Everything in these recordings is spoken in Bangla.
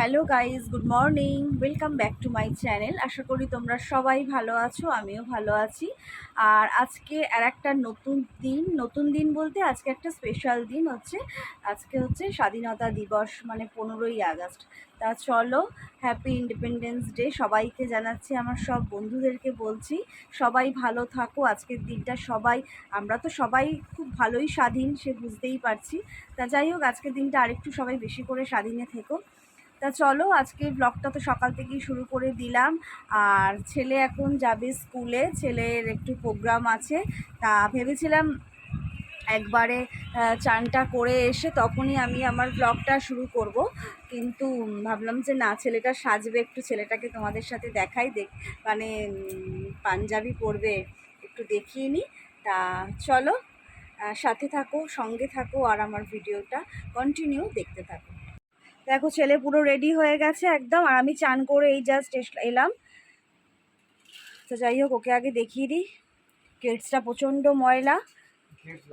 Hello guys good morning. Welcome back to my channel আশা করি তোমরা সবাই ভালো আছো, আমিও ভালো আছি। আর আজকে আর একটা নতুন দিন নতুন দিন বলতে আজকে একটা স্পেশাল দিন হচ্ছে। আজকে হচ্ছে স্বাধীনতা দিবস মানে পনেরোই আগস্ট। তা চলো হ্যাপি ইন্ডিপেন্ডেন্স ডে সবাইকে জানাচ্ছি, আমার সব বন্ধুদেরকে বলছি। সবাই ভালো থাকো, আজকের দিনটা সবাই, আমরা তো সবাই খুব ভালোই স্বাধীন, সে বুঝতেই পারছি। তা যাই হোক, আজকের দিনটা আরেকটু সবাই বেশি করে স্বাধীনে থেকো। তা চলো, আজকে ব্লগটা তো সকাল থেকেই শুরু করে দিলাম। আর ছেলে এখন যাবে স্কুলে ছেলের একটু প্রোগ্রাম আছে। তা ভেবেছিলাম একবারে চানটা করে এসে তখনই আমি আমার ব্লগটা শুরু করব। কিন্তু ভাবলাম যে না, ছেলেটা সাজবে, একটু ছেলেটাকে তোমাদের সাথে দেখাই। দেখ মানে পাঞ্জাবি পরবে, একটু দেখিয়ে নিই তা চলো সাথে থাকো, সঙ্গে থাকো, আর আমার ভিডিওটা কন্টিনিউ দেখতে থাকো। দেখো ছেলে পুরো রেডি হয়ে গেছে একদম আর আমি চান করে এই জাস্ট এলাম। তো যাই হোক ওকে আগে দেখিয়ে দিই। কেটসটা প্রচণ্ড ময়লা।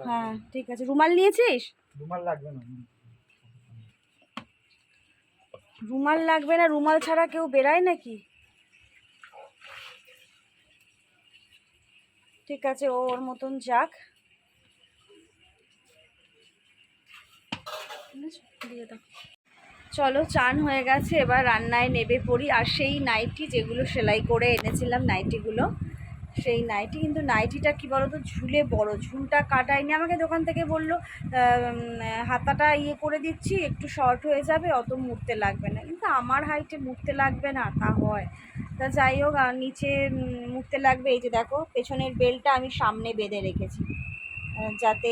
হ্যাঁ ঠিক আছে। রুমাল নিয়েছিস? রুমাল লাগবে না। রুমাল লাগবে না রুমাল ছাড়া কেউ বেরায় নাকি? ঠিক আছে ও ওর মতন যাক। দিয়ে দাও। চলো, চান হয়ে গেছে, এবার রান্নায় নেবে পড়ি। আর সেই নাইটি যেগুলো সেলাই করে এনেছিলাম, নাইটিগুলো, সেই নাইটি। কিন্তু নাইটিটা কি বলতো, ঝুলে বড়, ঝুলটা কাটায়নি। আমাকে দোকান থেকে বলল হাতাটা ইয়ে করে দিচ্ছি, একটু শর্ট হয়ে যাবে, অত মুড়তে লাগবে না। কিন্তু আমার হাইটে মুড়তে লাগবে না, তা হয়। তা যাই হোক নিচে মুড়তে লাগবে। এই যে দেখো, পেছনের বেলটা আমি সামনে বেঁধে রেখেছি। যাতে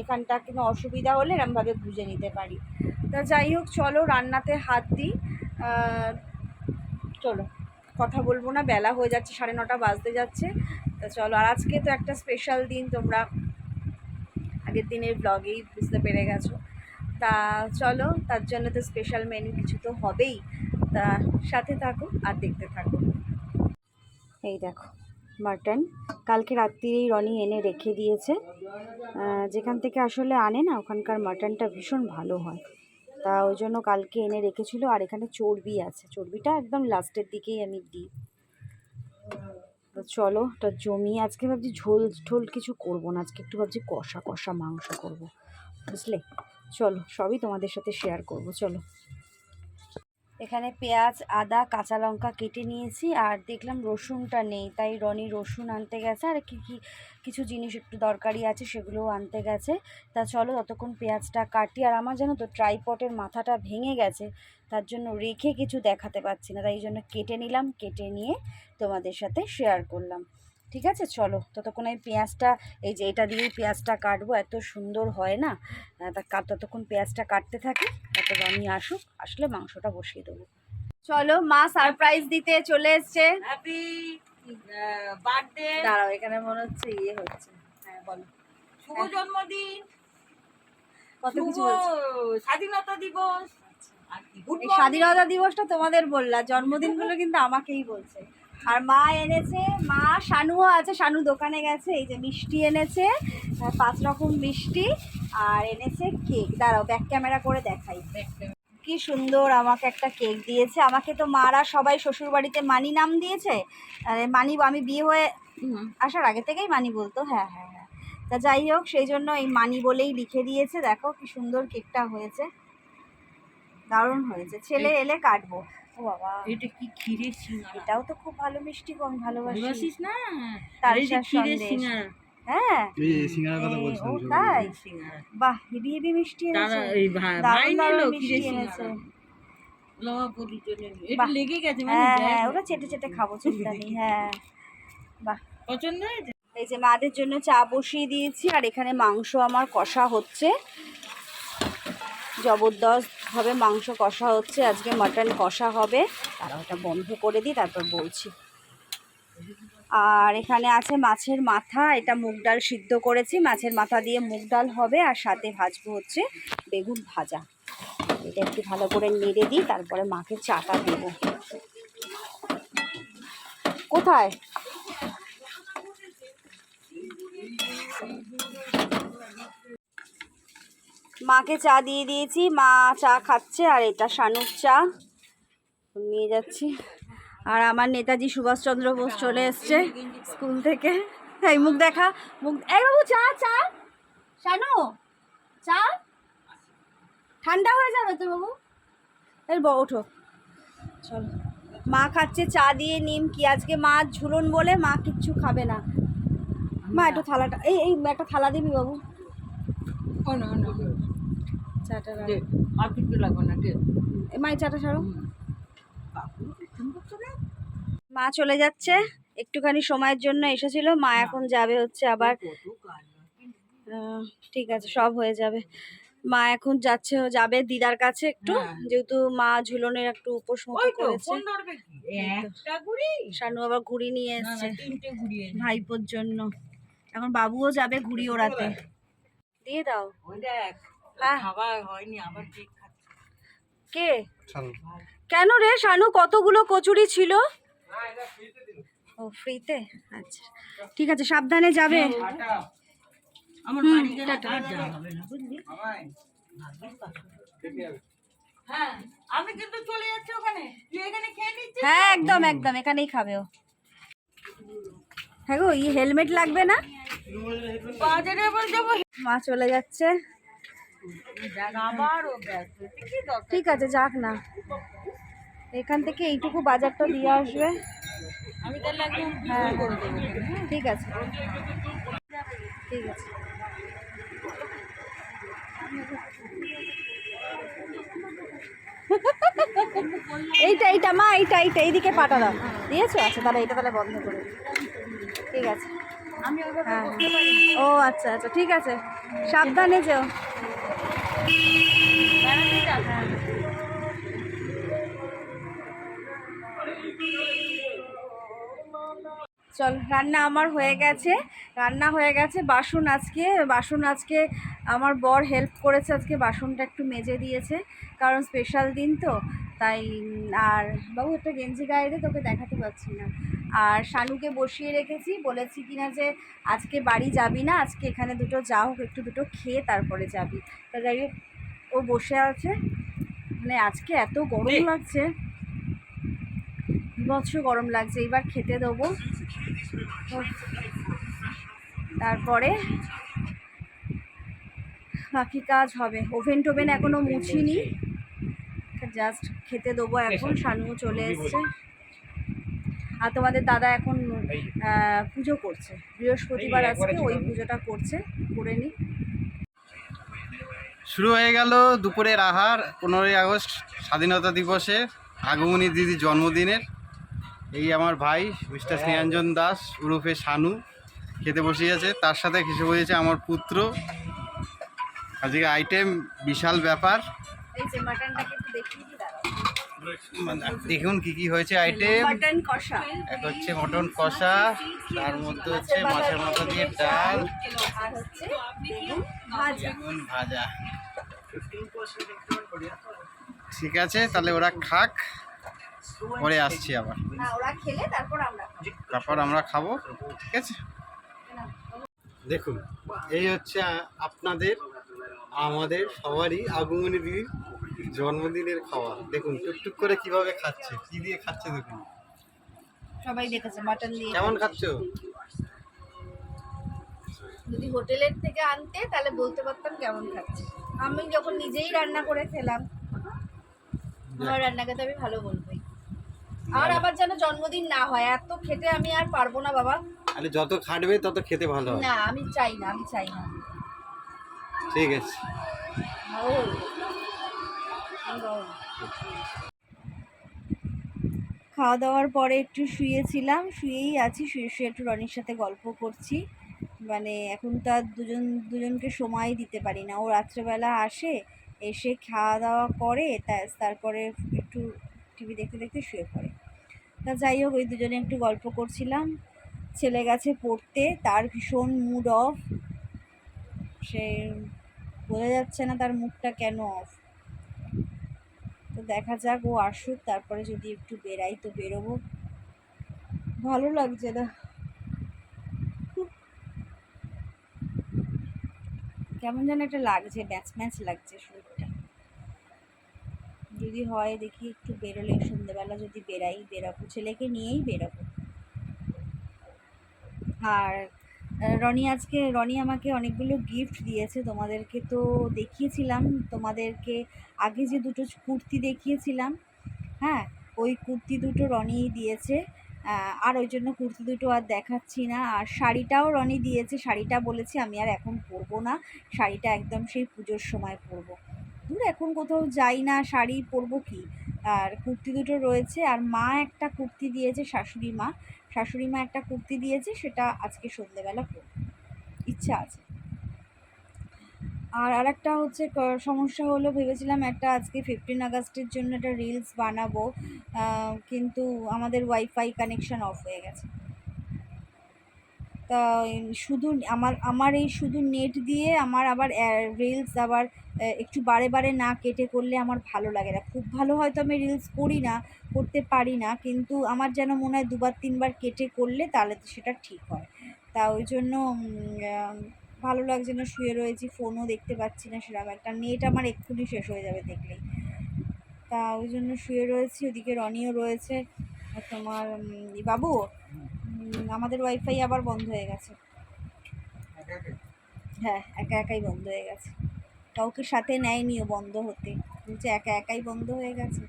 এখানটা কোনো অসুবিধা হলে এরমভাবে বুঝে নিতে পারি। তা যাই হোক, চলো রান্নাতে হাত দিই। চলো, কথা বলব না, বেলা হয়ে যাচ্ছে, সাড়ে নটা বাজতে যাচ্ছে। তা চলো, আর আজকে তো একটা স্পেশাল দিন, তোমরা আগের দিনের ব্লগেই বুঝতে পেরে গেছো। তা চলো, তার জন্য তো স্পেশাল মেনু কিছু তো হবেই। তা সাথে থাকো আর দেখতে থাকো। এই দেখো মাটন কালকে রাত্রিরেই রনি এনে রেখে দিয়েছে। যেখান থেকে আসলে আনে না, ওখানকার মাটনটা ভীষণ ভালো হয়। তা ওই জন্য কালকে এনে রেখেছিল, আর এখানে চর্বি আছে। চর্বিটা একদম লাস্টের দিকেই আমি দিই। তো চলো ওটা জমি, আজকে ভাবছি ঝোল ঝোল কিছু করব না, আজকে একটু ভাবছি কষা কষা মাংস করব। বুঝলে? চলো, সবই তোমাদের সাথে শেয়ার করব, চলো। এখানে পেঁয়াজ, আদা, কাঁচা লঙ্কা কেটে নিয়েছি আর দেখলাম রসুনটা নেই, তাই রনি রসুন আনতে গেছে। আর কি কি, কিছু জিনিস একটু দরকারি আছে সেগুলোও আনতে গেছে। তা চলো ততক্ষণ পেঁয়াজটা কাটি। আর আমার জানো তো ট্রাইপটের মাথাটা ভেঙে গেছে, তার জন্য রেখে কিছু দেখাতে পাচ্ছি না। তাই জন্য কেটে নিলাম, কেটে নিয়ে তোমাদের সাথে শেয়ার করলাম। ঠিক আছে? চলো ততক্ষণ এই পেঁয়াজটা, এই যে এটা দিয়েই পেঁয়াজটা কাটবো। এত সুন্দর হয় না? তা ততক্ষণ পেঁয়াজটা কাটতে থাকি। রনি আসুক আসলে মাংসটা বসিয়ে দেবো। চলো মা সারপ্রাইজ দিতে চলে এসছে। হ্যাপি বার্থডে দাঁড়াও এখানে মনে হচ্ছে ইয়ে হচ্ছে। হ্যাঁ বলো। শুভ জন্মদিন। কত কিছু স্বাধীনতা দিবস। এই স্বাধীনতা দিবসটা তোমাদের বললা জন্মদিনগুলো কিন্তু আমাকেই বলছে। আর মা এনেছে মা শানুও আছে শানু দোকানে গেছে এই যে মিষ্টি এনেছে পাঁচ রকম মিষ্টি আর এনেছে কেক। দাঁড়াও ব্যাক ক্যামেরা করে দেখাই। কি সুন্দর আমাকে একটা কেক দিয়েছে। আমাকে তো মারা সবাই শ্বশুর বাড়িতে মানি নাম দিয়েছে। মানি আমি বিয়ে হয়ে আসার আগে থেকেই মানি বলতো। হ্যাঁ হ্যাঁ হ্যাঁ। তা যাই হোক সেই জন্য এই মানি বলেই লিখে দিয়েছে। দেখো কি সুন্দর কেকটা হয়েছে। দারুণ হয়েছে। ছেলে এলে কাটবো। ও বাবা। এটা কি ক্ষীরের সিঙ্গারা? এটাও তো খুব ভালো মিষ্টি ভালোবাসি। ভালোবাসিস না? তার ক্ষীরের সিঙ্গারা। হ্যাঁ। এই কথা বলছিলাম তাই? সিঙ্গারা। বাহ হেভি হেভি মিষ্টি দাদা এনেছে। এই ভাই দারুণ নিলো ক্ষীরের সিঙ্গারা। লওয়া পরিচয় এটা লেগে গেছে মানে হ্যাঁ হ্যাঁ ওটা চেটে চেটে খাব চিন্তা নেই। হ্যাঁ। বাহ। পছন্দ হয়েছে? এই যে মাদের জন্য চা বসিয়ে দিয়েছি আর এখানে মাংস আমার কষা হচ্ছে। জবরদস্তভাবে মাংস কষা হচ্ছে। আজকে মাটন কষা হবে। তারা ওটা বন্ধ করে দিই, তারপর বলছি। আর এখানে আছে মাছের মাথা। এটা মুগ ডাল সিদ্ধ করেছি। মাছের মাথা দিয়ে মুগ ডাল হবে আর সাথে ভাজবো হচ্ছে বেগুন ভাজা। এটা একটু ভালো করে নেড়ে দিই, তারপরে মাকে চাটা দেবো। কোথায়? মাকে চা দিয়ে দিয়েছি, মা চা খাচ্ছে আর এটা শানুর চা। নিয়ে যাচ্ছি। আর আমার নেতাজি সুভাষচন্দ্র বোস চলে এসছে স্কুল থেকে। এই মুখ দেখা, মুখ এই বাবু, চা চা। শানু, চা। ঠান্ডা হয়ে যাবে তো বাবু? এই ব- ওঠো। চলো। মা খাচ্ছে চা দিয়ে নিম, কি আজকে মা ঝুলন বলে মা কিচ্ছু খাবে না। মা, একটু থালাটা এই এই, একটা থালা দিবি বাবু? না চাটা রাখ। আর কিছু লাগবে না দে। মা চাটা? মা চলে যাচ্ছে। একটুখানি সময়ের জন্য এসেছিল। মা এখন যাবে হচ্ছে আবার। ঠিক আছে সব হয়ে যাবে। মা এখন যাচ্ছে যাবে দিদার কাছে একটু। হ্যাঁ। যেহেতু মা ঝুলনের একটু উপোস মতো করেছে। শানু আবার ঘুড়ি নিয়ে এসছে। ভাইপোর জন্য। এখন বাবুও যাবে ঘুড়ি ওড়াতে। দিয়ে দাও। দেখ। হ্যাঁ। হয়নি আবার কেক কে? কেন রে শানু? কতগুলো কচুরি ছিল? ও ফ্রিতে? আচ্ছা। ঠিক আছে সাবধানে যাবে। আমার বাড়ি গেলে আর যাওয়া হবে না বুঝলি? হ্যাঁ আমি কিন্তু চলে যাচ্ছি ওখানে। তুই এখানে খেয়ে নিচ্ছিস হ্যাঁ একদম একদম। এখানেই খাবে ও। হ্যাঁ গো ই হেলমেট লাগবে না? বাজারে আবার যাব। মা চলে যাচ্ছে। ঠিক আছে যাক না। এখান থেকে এইটুকু বাজারটা দিয়ে আসবে। আমি তাহলে একদম হ্যাঁ। ঠিক আছে। ঠিক আছে। এইটা এইটা মা এইটা এইটা এইদিকে পাটা দাও। দিয়েছ? আচ্ছা তাহলে এইটা তাহলে বন্ধ করে। ঠিক আছে। হ্যাঁ। ও আচ্ছা আচ্ছা ঠিক আছে। সাবধানে যেও। চল, রান্না আমার হয়ে গেছে। রান্না হয়ে গেছে বাসন আজকে। বাসন আজকে আমার বর হেল্প করেছে আজকে, বাসনটা একটু মেজে দিয়েছে। কারণ স্পেশাল দিন তো, তাই আর বাবু একটা গেঞ্জি গায়ে তোকে দেখাতে পাচ্ছি না। আর শানুকে বসিয়ে রেখেছি। বলেছি কিনা যে আজকে বাড়ি যাবি না আজকে এখানে দুটো যা হোক একটু দুটো খেয়ে তারপরে যাবি। তা যাই ও বসে আছে। মানে আজকে এত গরম লাগছে। বিভৎস গরম লাগছে এবার খেতে দেবো। তারপরে বাকি কাজ হবে। ওভেন টোভেন এখনও মুছিনি। জাস্ট খেতে দেবো এখন শানুও চলে এসছে। আর তোমাদের দাদা এখন পুজো করছে। বৃহস্পতিবার আজকে ওই পুজোটা করছে করে নি। শুরু হয়ে গেল দুপুরের আহার পনেরোই আগস্ট স্বাধীনতা দিবসে আগমনী দিদির জন্মদিনের। এই আমার ভাই মিস্টার শ্রীরঞ্জন দাস উরুফে শানু খেতে বসিয়েছে। তার সাথে খেসে বসেছে আমার পুত্র। আজকে আইটেম বিশাল ব্যাপার। এই যে মাটনটাকে একটু দেখুন কি কি হয়েছে আইটেম মাটন কষা। এক হচ্ছে মটন কষা তার মধ্যে হচ্ছে মাছের মাথা দিয়ে ডাল। আর হচ্ছে ভাজা। ভাজা। ঠিক আছে তাহলে ওরা খাক। পরে আসছি আবার। না ওরা খেলে তারপর আমরা খাব। তারপর আমরা খাব। ঠিক আছে? দেখুন এই হচ্ছে আপনাদের আমাদের সবারই আগমনী দিদির জন্মদিনের খাওয়া। দেখুন টুকটুক করে কীভাবে খাচ্ছে কি দিয়ে খাচ্ছে দেখুন। সবাই দেখেছে মাটন দিয়ে। কেমন খাচ্ছ? যদি হোটেলের থেকে আনতে তাহলে বলতে পারতাম কেমন খাচ্ছে। আমি যখন নিজেই রান্না করে খেলাম আমার রান্নাকে তো আমি ভালো বলবোই আর আবার যেন জন্মদিন না হয় এত খেতে আমি আর পারব না বাবা। আরে যত খাটবে তত খেতে ভালো না আমি চাই না আমি চাই না। ঠিক আছে। ভালো বলব। আমি ভালো বলব। খাওয়া দাওয়ার পরে একটু শুয়েছিলাম, শুয়েই আছি, শুয়ে শুয়ে একটু রনির সাথে গল্প করছি। মানে এখন তো আর দুজন, দুজনকে সময় দিতে পারি না। ও রাত্রেবেলা আসে, এসে খাওয়া দাওয়া করে তারপরে একটু টিভি দেখতে দেখতে শুয়ে পড়ে। তা যাই হোক, ওই দুজনে একটু গল্প করছিলাম। ছেলে গেছে পড়তে, তার ভীষণ মুড অফ সে বোঝা যাচ্ছে না তার মুখটা কেন অফ তো দেখা যাক, ও আসুক, তারপরে যদি একটু বেরাই তো বেরোবো। ভালো লাগছে না। কেমন যেন একটা লাগছে, ম্যাচ ম্যাচ লাগছে শরীরটা। যদি হয় দেখি একটু বেরোলে সন্ধ্যেবেলা যদি বেরাই, বেরাবো, ছেলেকে নিয়েই বেরাবো। আর রনি আজকে, রনি আমাকে অনেকগুলো গিফট দিয়েছে, তোমাদেরকে তো দেখিয়েছিলাম, তোমাদেরকে আগে যে দুটো কুর্তি দেখিয়েছিলাম হ্যাঁ ওই কুর্তি দুটো রনিই দিয়েছে আর ওই জন্য কুর্তি দুটো আর দেখাচ্ছি না, আর শাড়িটাও রনি দিয়েছে, শাড়িটা বলেছি আমি আর এখন পরবো না, শাড়িটা একদম সেই পুজোর সময় পরবো। দূর এখন কোথাও যাই না, শাড়ি পরবো কি? আর কুর্তি দুটো রয়েছে আর মা একটা কুর্তি দিয়েছে শাশুড়ি মা। শাশুড়ি মা একটা কুর্তি দিয়েছে, সেটা আজকে সন্ধ্যেবেলা পর ইচ্ছা আছে। আর আরেকটা হচ্ছে সমস্যা হলো ভেবেছিলাম একটা আজকে ফিফটিন আগস্টের জন্য একটা রিলস বানাবো কিন্তু আমাদের ওয়াইফাই কানেকশান অফ হয়ে গেছে। তা শুধু আমার আমার এই শুধু নেট দিয়ে আমার আবার রিলস আবার একটু বারে বারে না কেটে করলে আমার ভালো লাগে না। খুব ভালো হয়তো আমি রিলস করি না, করতে পারি না, কিন্তু আমার যেন মনে হয় দুবার, তিনবার কেটে করলে তাহলে তো সেটা ঠিক হয়। তা ওই জন্য ভালো লাগছে না শুয়ে রয়েছি ফোনও দেখতে পাচ্ছি না সেরকম একটা। নেট আমার এক্ষুনি শেষ হয়ে যাবে দেখলেই। তা ওই জন্য শুয়ে রয়েছি, ওদিকে রনিও রয়েছে। তোমার বাবু? আমাদের ওয়াইফাই আবার বন্ধ হয়ে গেছে। হ্যাঁ একা একাই বন্ধ হয়ে গেছে। কাউকে সাথে নেয়নিও বন্ধ হতে। বলছে একা একাই বন্ধ হয়ে গেছে,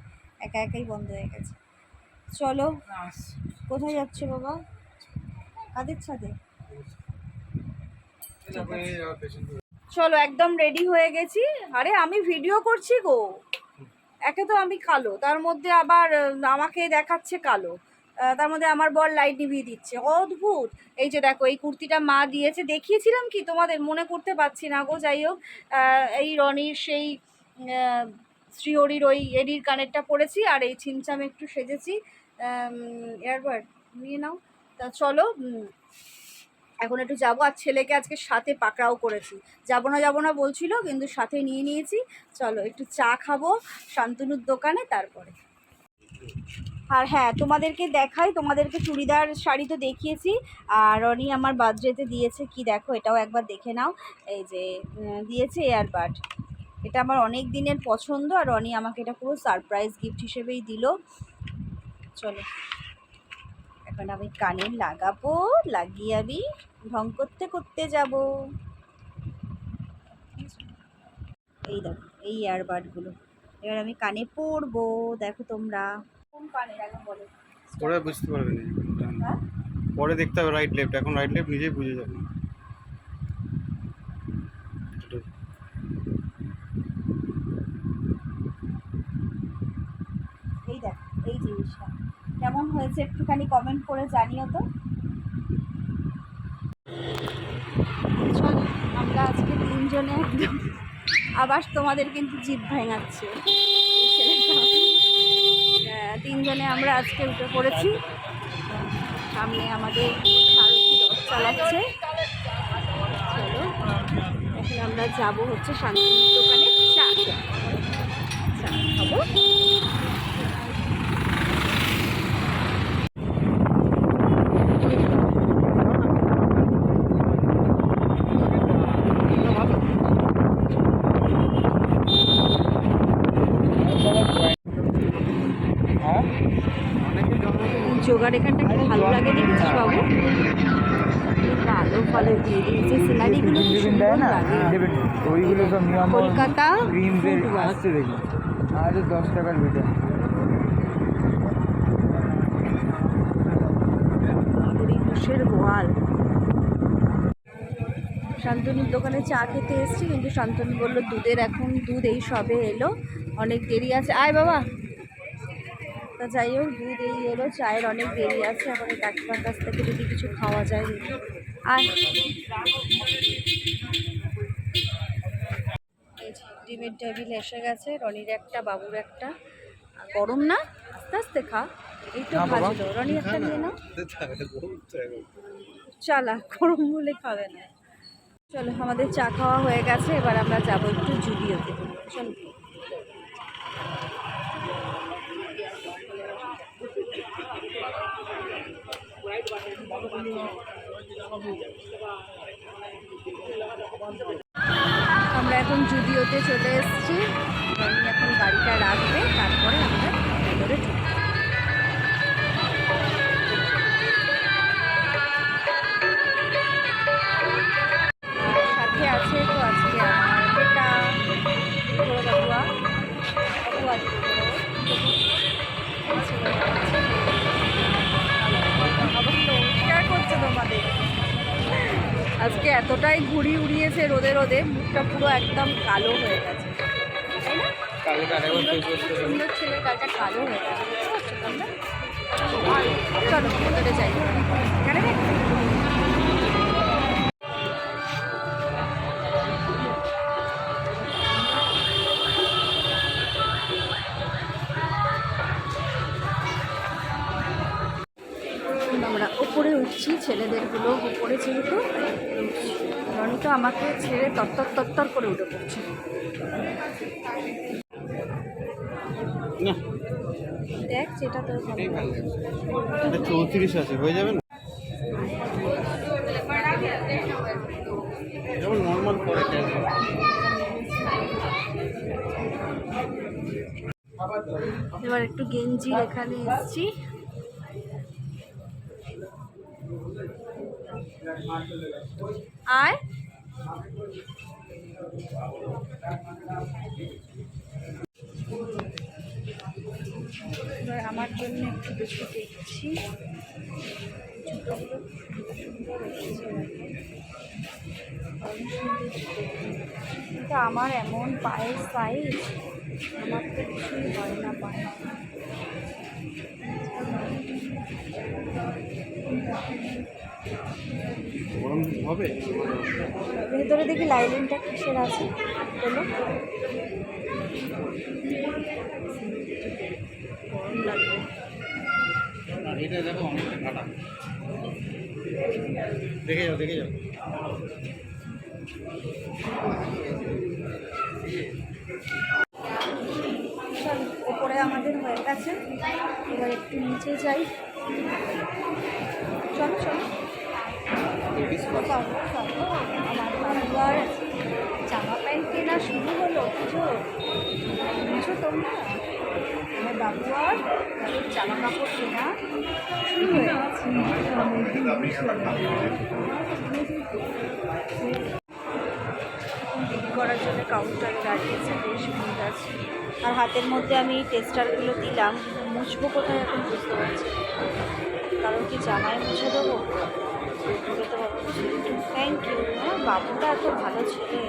একা একাই বন্ধ হয়ে গেছে। চলো, কোথায় যাচ্ছে বাবা? কাদের ছাদে চলো, একদম রেডি হয়ে গেছি। আরে, আমি ভিডিও করছি গো। একে তো আমি কালো, তার মধ্যে আবার আমাকে দেখাচ্ছে কালো। তার মধ্যে আমার বর লাইট নিভিয়ে দিচ্ছে। অদ্ভুত! এই যে দেখো, এই কুর্তিটা মা দিয়েছে। দেখিয়েছিলাম কি তোমাদের? মনে করতে পারছি না গো, যাই হোক। এই রনির সেই শ্রীহরির ওই এডির কানেরটা পরেছি আর এই ছিমছাম একটু সেজেছি। এয়ারবাড নিয়ে নাও। তা চলো এখন একটু যাব। আর ছেলেকে আজকে সাথে পাকড়াও করেছি। যাব না যাব না বলছিল, কিন্তু সাথে নিয়ে নিয়েছি। চলো, একটু চা খাব শান্তনুর দোকানে, তারপরে। আর হ্যাঁ তোমাদেরকে দেখাই, তোমাদেরকে চুড়িদার শাড়ি তো দেখিয়েছি। আর রনি আমার বার্থডেতে দিয়েছে, কি দেখো, এটাও একবার দেখে নাও। এই যে দিয়েছে এয়ারবাড এটা আমার অনেক দিনের পছন্দ আর রনি আমাকে এটা পুরো সারপ্রাইজ গিফট হিসেবেই দিল। চলো, এখন আমি কানে লাগাবো, লাগিয়ে আমি ঢং করতে করতে যাব। এই দেখো, এই ইয়ারবাডগুলো এবার আমি কানে পরবো, দেখো তোমরা। কোন কানের আগে বলো? পরে বুঝতে পারবে না হ্যাঁ? পরে দেখতে হবে রাইট লেফট এখন রাইট লেফট নিজেই বুঝে যাবে। এই দেখো এই জিনিসটা। কেমন হয়েছে একটুখানি কমেন্ট করে জানিও তো। চলো আমরা আজকে তিনজনে একদম আবার তোমাদের কিন্তু জিভ ভেঙাচ্ছে। তিনজনে আমরা আজকে উঠে পড়েছি। সামনে আমাদের চালাচ্ছে। চলো, এখন আমরা যাব হচ্ছে শান্তির দোকানে চা চা খাব। যোগার এখানটা কি ভালো লাগে দেখেছিস বাবু। দিয়ে দিয়েছে সিনারিগুলো ওইগুলো সব কলকাতা ক্রিম বের ফুটওয়ার। আসছে দেখি আমাদের দশ টাকার ভিডিও ঘোষের গোয়াল শান্তনুর দোকানে চা খেতে এসেছি কিন্তু শান্তনু বলল দুধের এখন দুধ এই সবে এলো। অনেক দেরি আছে। আয় বাবা। তা যাই হোক দুধ এই এলো চায়ের অনেক দেরি আছে এখন এই কাকিমার কাছ থেকে যদি কিছু খাওয়া যায়। আয় ডিমের টেবিল এসে গেছে রনির একটা বাবুর একটা। গরম না? আস্তে আস্তে খা। এই তো না। ভাজলো। রনি একটা নিয়ে নাও। চালা গরম বলে খাবে না। চলো আমাদের চা খাওয়া হয়ে গেছে এবার আমরা যাব একটু জুডিওতে। চলো। আমরা এখন জুডিওতে চলে এসেছি। এখন গাড়িটা রাখবে তারপরে আমরা এতটাই ঘুড়ি উড়িয়েছে রোদে রোদে মুখটা পুরো একদম কালো হয়ে গেছে। তাই না? সুন্দর- সুন্দর ছেলের গালটা কালো হয়ে গেছে। বুঝতে পারছ তোমরা? চলো ভেতরে যাই। এখানে আমরা ওপরে উঠছি ছেলেদেরগুলো ওপরে যেহেতু। তো আমাকে ছেড়ে তত্তর তত্তর করে উঠে পড়ছে। দেখ যেটা তোর ভালো। চৌত্রিশ আছে হয়ে যাবে না? যেমন নর্মাল পরে এবার একটু গেঞ্জির এখানে এসছি। এবার আমার জন্য একটু বেশি দেখছি আমার এমন পায়ের সাইজ আমার তো কিছুই হয় না পায়ে। হবে? ভেতরে দেখি লাইলিনটা কিসের আছে বলো। গরম লাগবে। এটা দেখো অনেকটা কাটা। দেখে যাও দেখে যাও। ওপরে আমাদের হয়ে গেছে। এবার একটু নিচে যাই। চলো চলো। আমার জামা প্যান্ট কেনা শুরু হলো, বুঝো? বুঝো তোমরা? আমার বাবুয়ার তাদের জামা কাপড় কেনা। শুরু হয়ে বিক্রি করার জন্য কাউন্টারে দাঁড়িয়েছে, বেশ ভিড় আছে। আর হাতের মধ্যে আমি টেস্টারগুলো দিলাম। মুছবো কোথায় এখন বুঝতে পারছি কারণ কি জামায় মুছে দেবো? থ্যাংক ইউ বাবুটা এত ভালো ছেলে।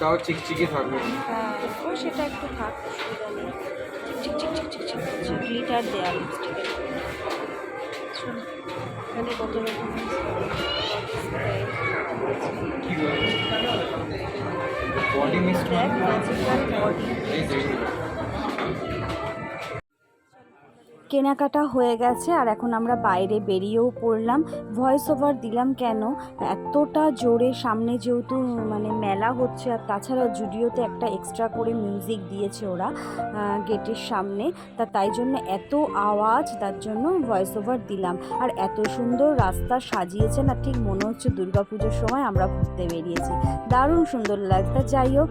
তাও চিকচিকি থাকবে। হ্যাঁ ও সেটা একটু থাক চিক চিক চিক চিক চিক গ্লিটার দেয়া লিপস্টিকের এখানে কত রকম বডি মিস্ট বডি কেনাকাটা হয়ে গেছে আর এখন আমরা বাইরে বেরিয়েও পড়লাম। ভয়েস ওভার দিলাম কেন? এতটা জোরে সামনে যেহেতু মানে মেলা হচ্ছে আর তাছাড়া জুডিওতে একটা এক্সট্রা করে মিউজিক দিয়েছে ওরা গেটের সামনে। তা তাই জন্য এত আওয়াজ, তার জন্য ভয়েস ওভার দিলাম। আর এত সুন্দর রাস্তা সাজিয়েছে না, ঠিক মনে হচ্ছে দুর্গাপুজোর সময় আমরা ঘুরতে বেরিয়েছি। দারুণ সুন্দর লাগছে। যাই হোক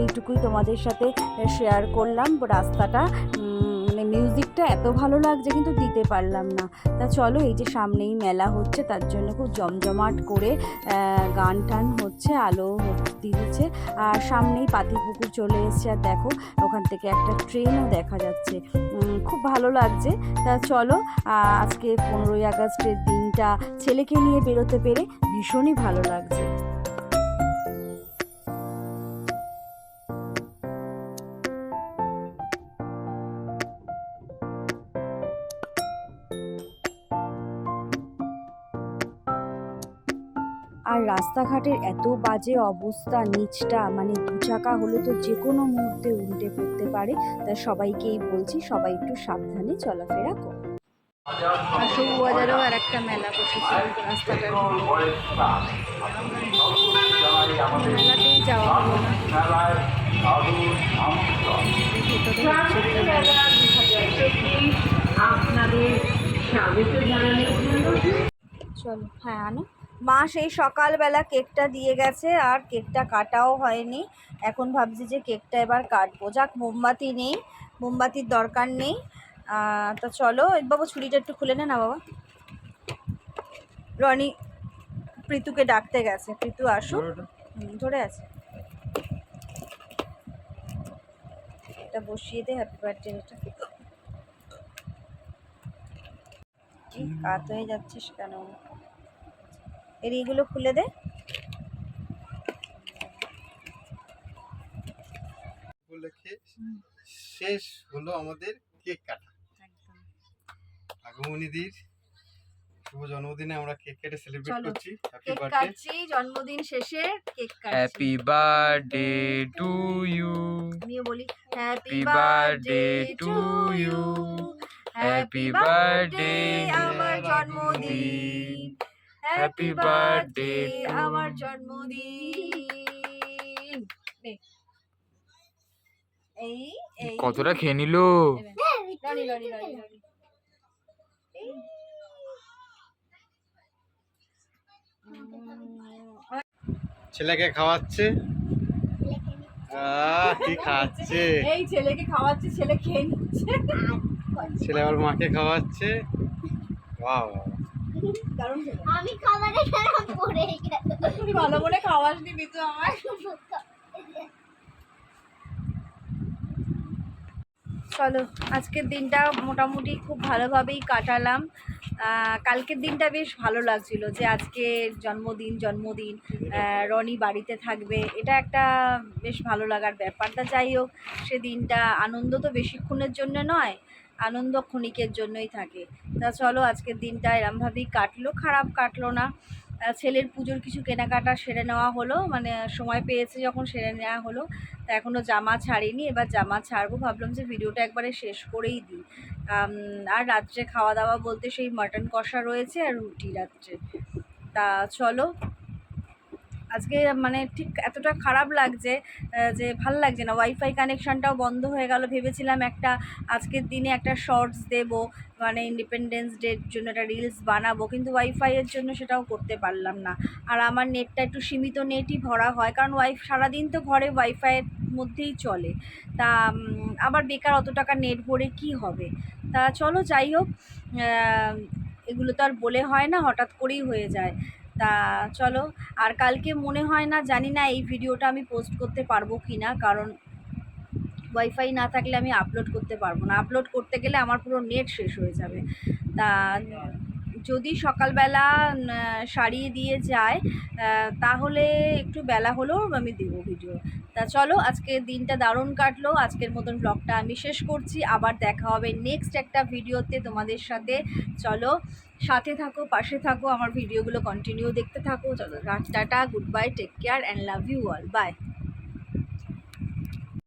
এইটুকুই তোমাদের সাথে শেয়ার করলাম রাস্তাটা। মিউজিকটা এত ভালো লাগছে কিন্তু দিতে পারলাম না। তা চলো এই যে সামনেই মেলা হচ্ছে, তার জন্য খুব জমজমাট করে গান টান হচ্ছে, আলো দিচ্ছে। আর সামনেই পাতিপুকুর চলে এসছে, আর দেখো, ওখান থেকে একটা ট্রেনও দেখা যাচ্ছে। খুব ভালো লাগছে। তা চলো আজকে পনেরোই আগস্টের দিনটা ছেলেকে নিয়ে বেরোতে পেরে ভীষণই ভালো লাগছে। রাস্তাঘাটের এত বাজে অবস্থা নিচটা মানে দু চাকা হলে তো যে কোনো মুহূর্তে উল্টে পড়তে পারে। তা সবাইকেই বলছি সবাই একটু সাবধানে চলাফেরা করো। আর বাজারেও আর একটা মেলা বসেছে রাস্তাটার মেলাতেই যাওয়া হলো না। আপনাদের স্বাগত জানানোর জন্য চলো হ্যাঁ আনো। মা সেই সকালবেলা কেকটা দিয়ে গেছে আর কেকটা কাটাও হয়নি। এখন ভাবছি যে কেকটা এবার কাটবো। যাক মোমবাতি নেই মোমবাতির দরকার নেই। তো চলো বাবু ছুরিটা একটু খুলে নে না বাবা। রনি প্রীতুকে ডাকতে গেছে। প্রীতু আসুক ধরে আছে। এটা বসিয়ে দে হ্যাপি বার্থডে এটা। কাত হয়ে যাচ্ছিস কেন? এর এইগুলো খুলে দে। শেষ হলো আমাদের কেক কাটা। আগমনীদির শুভ জন্মদিনে আমরা কেক কেটে সেলিব্রেট করছি। হ্যাপি কেক কাটছি জন্মদিন শেষে কেক কাটছি। হ্যাপি বার্থডে টু ইউ আমিও বলি happy birthday to you happy birthday আমার জন্মদিন। Happy Happy birthday birthday to আমার you. জন্মদিন। এই কতটা খেয়ে নিল? ছেলেকে খাওয়াচ্ছে। কি খাচ্ছে? এই ছেলেকে খাওয়াচ্ছে ছেলে খেয়ে নিচ্ছে। ছেলে আবার মাকে খাওয়াচ্ছে। বাহ দারুণ আমি খাবারে খারাপ পড়ে ভালো করে খাওয়াস নি বিতু আমার চলো আজকের দিনটা মোটামুটি খুব ভালোভাবেই কাটালাম। কালকের দিনটা বেশ ভালো লাগছিল যে আজকে জন্মদিন জন্মদিন রনি বাড়িতে থাকবে। এটা একটা বেশ ভালো লাগার ব্যাপারটা যাই হোক সে দিনটা আনন্দ তো বেশিক্ষণের জন্য নয় আনন্দ ক্ষণিকের জন্যই থাকে। তা চলো, আজকের দিনটা এরমভাবেই কাটলো। খারাপ কাটলো না। ছেলের পুজোর কিছু কেনাকাটা সেরে নেওয়া হলো। মানে সময় পেয়েছে যখন সেরে নেওয়া হলো। তা এখনও জামা ছাড়িনি। এবার জামা ছাড়বো। ভাবলাম যে ভিডিওটা একবারে শেষ করেই দিই। আর রাত্রে খাওয়া দাওয়া বলতে সেই মাটন কষা রয়েছে আর রুটি রাত্রে। তা চলো আজকে মানে ঠিক এতটা খারাপ লাগছে যে ভালো লাগছে না। ওয়াইফাই কানেকশানটাও বন্ধ হয়ে গেল। ভেবেছিলাম একটা আজকের দিনে একটা শর্টস দেবো মানে ইন্ডিপেন্ডেন্স ডের জন্য একটা রিলস বানাবো, কিন্তু ওয়াইফাইয়ের জন্য সেটাও করতে পারলাম না। আর আমার নেটটা একটু সীমিত নেটই ভরা হয়, কারণ ওয়াইফ সারাদিন তো ঘরে ওয়াইফাইয়ের মধ্যেই চলে। তা আবার বেকার অত টাকা নেট ভরে কি হবে? তা চলো যাই হোক এগুলো তো আর বলে হয় না, হঠাৎ করেই হয়ে যায়। তা চলো, আর কালকে মনে হয় না, জানি না এই ভিডিওটা আমি পোস্ট করতে পারব কি না কারণ ওয়াইফাই না থাকলে আমি আপলোড করতে পারব না। আপলোড করতে গেলে আমার পুরো নেট শেষ হয়ে যাবে। তা যদি সকালবেলা সারিয়ে দিয়ে যায় তাহলে একটু বেলা হলেও আমি দেবো ভিডিও তা চলো, আজকে দিনটা দারুণ কাটলো। আজকের মতন ব্লগটা আমি শেষ করছি। আবার দেখা হবে নেক্সট একটা ভিডিওতে তোমাদের সাথে। চলো সাথে থাকো, পাশে থাকো, আমার ভিডিওগুলো কন্টিনিউ দেখতে থাকো। চলো tata goodbye take care and love you all bye